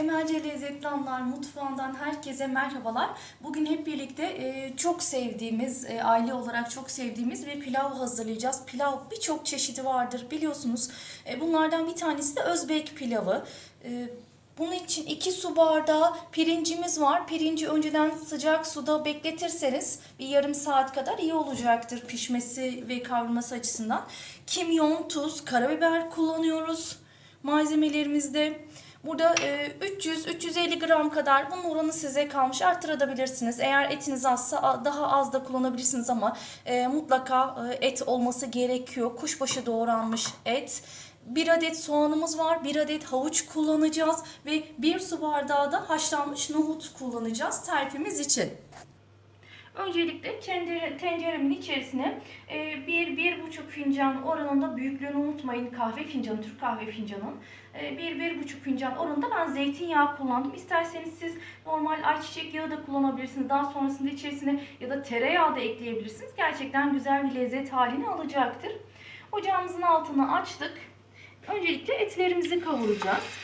Emelce Lezzetli Anlar Mutfağından herkese merhabalar. Bugün hep birlikte e, çok sevdiğimiz, e, aile olarak çok sevdiğimiz bir pilav hazırlayacağız. Pilav birçok çeşidi vardır biliyorsunuz. E, bunlardan bir tanesi de Özbek pilavı. Bunun için 2 su bardağı pirincimiz var. Pirinci önceden sıcak suda bekletirseniz bir yarım saat kadar iyi olacaktır pişmesi ve kavrulması açısından. Kimyon, tuz, karabiber kullanıyoruz malzemelerimizde. Burada e, 300-350 gram kadar bunun oranı size kalmış arttırabilirsiniz. Eğer etiniz azsa daha az da kullanabilirsiniz ama e, mutlaka e, et olması gerekiyor. Kuşbaşı doğranmış et. Bir adet soğanımız var, bir adet havuç kullanacağız ve bir su bardağı da haşlanmış nohut kullanacağız tarifimiz için. Öncelikle tencere, tenceremin içerisine e, fincan oranında büyüklüğünü unutmayın kahve fincanı, Türk kahve fincanın. E, bir, bir buçuk fincan oranında ben zeytinyağı kullandım. İsterseniz siz normal ayçiçek yağı da kullanabilirsiniz. Daha sonrasında içerisine ya da tereyağı da ekleyebilirsiniz. Gerçekten güzel bir lezzet halini alacaktır. Ocağımızın altını açtık. Öncelikle etlerimizi kavuracağız.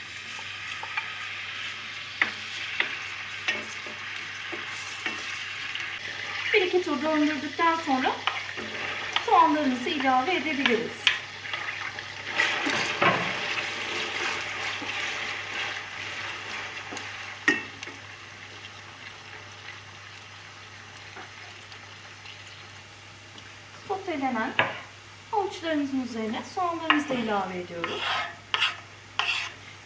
Bir iki tur döndürdükten sonra soğanlarımızı ilave edebiliriz. Sotelenen havuçlarımızın üzerine soğanlarımızı da ilave ediyoruz.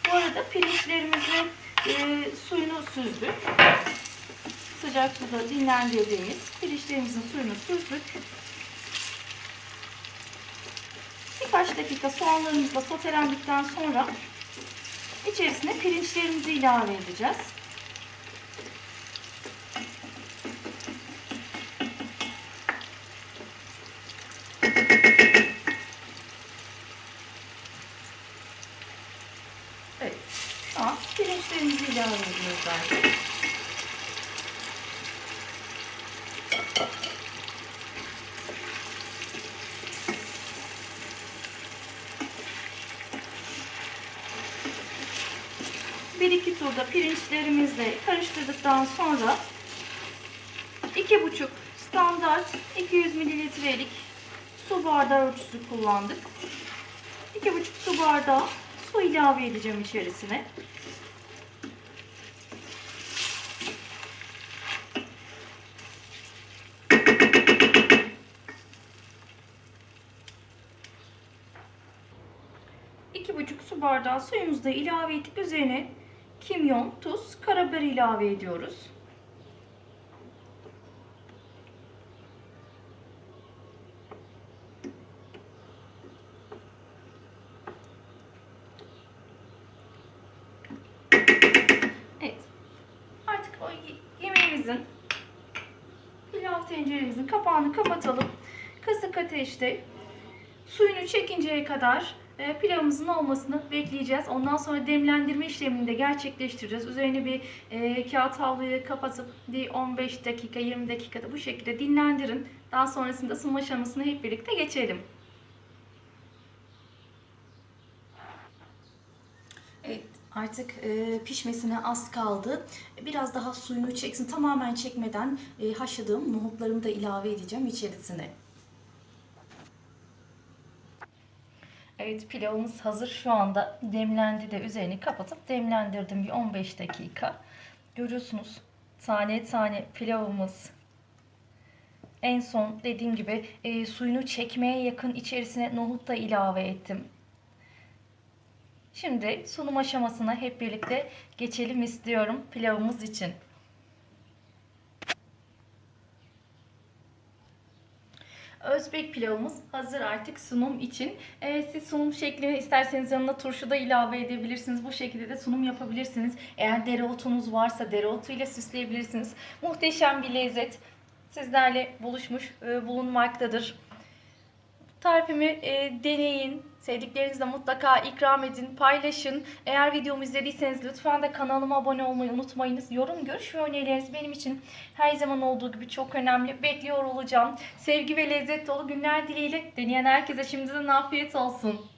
Bu arada pirinçlerimizi e, suyunu süzdük sıcak suda dinlendirdiğimiz pirinçlerimizin suyunu süzdük. Birkaç dakika soğanlarımızla sotelendikten sonra içerisine pirinçlerimizi ilave edeceğiz. Evet, şu an pirinçlerimizi ilave ediyoruz artık. Bir iki turda pirinçlerimizle karıştırdıktan sonra iki buçuk standart 200 mililitrelik su bardağı ölçüsü kullandık. İki buçuk su bardağı su ilave edeceğim içerisine. İki buçuk su bardağı suyumuzu da ilave ettik. Üzerine kimyon, tuz, karabiber ilave ediyoruz. Evet. Artık o ye- yemeğimizin pilav tenceremizin kapağını kapatalım. Kısık ateşte suyunu çekinceye kadar pilavımızın olmasını bekleyeceğiz. Ondan sonra demlendirme işlemini de gerçekleştireceğiz. Üzerine bir e, kağıt havluyu kapatıp bir 15 dakika 20 dakikada bu şekilde dinlendirin. Daha sonrasında sunma aşamasına hep birlikte geçelim. Evet, artık e, pişmesine az kaldı. Biraz daha suyunu çeksin. Tamamen çekmeden e, haşladığım nohutlarımı da ilave edeceğim içerisine. Evet pilavımız hazır şu anda demlendi de üzerini kapatıp demlendirdim bir 15 dakika. Görüyorsunuz tane tane pilavımız. En son dediğim gibi e, suyunu çekmeye yakın içerisine nohut da ilave ettim. Şimdi sunum aşamasına hep birlikte geçelim istiyorum pilavımız için. Özbek pilavımız hazır artık sunum için. Ee, siz sunum şeklini isterseniz yanına turşu da ilave edebilirsiniz. Bu şekilde de sunum yapabilirsiniz. Eğer dereotunuz varsa dereotu ile süsleyebilirsiniz. Muhteşem bir lezzet sizlerle buluşmuş e, bulunmaktadır. Tarifimi e, deneyin. Sevdiklerinizle mutlaka ikram edin, paylaşın. Eğer videomu izlediyseniz lütfen de kanalıma abone olmayı unutmayınız. Yorum, görüş ve önerileriniz benim için her zaman olduğu gibi çok önemli. Bekliyor olacağım. Sevgi ve lezzet dolu günler dileğiyle deneyen herkese şimdiden afiyet olsun.